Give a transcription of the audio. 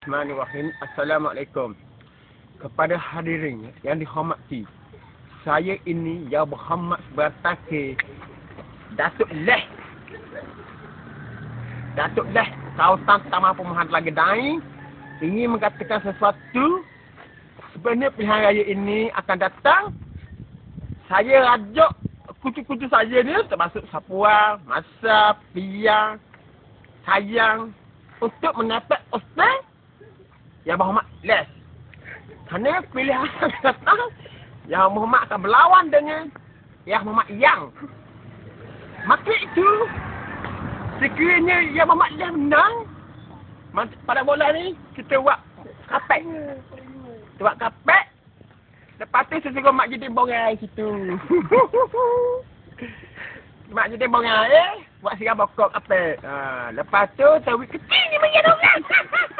Bismillahirrahmanirrahim. Assalamualaikum. Kepada hadirin yang dihormati. Saya ini yang berhormat sebatas ke Datuk Leh. Datuk Leh kawasan Taman Perumahan Telaga Dai ingin mengatakan sesuatu sebenarnya pilihan raya ini akan datang saya rajuk kucu-kucu saya ni termasuk Sapua, Masa, Pia, Sayang untuk mendapat Ustaz yang Muhammad Les. Kerana pilihan akan datang yang Muhammad akan berlawan dengan yang Muhammad Yang. Maka itu sekiranya yang Muhammad Les menang pada bola ni kita buat kapek. Kita buat kapek. Lepas tu sesuruh mak jadi bongai situ. mak jadi bongai eh. Buat sirap bokok apa. Ha, lepas tu tawik kecil ni bagi orang.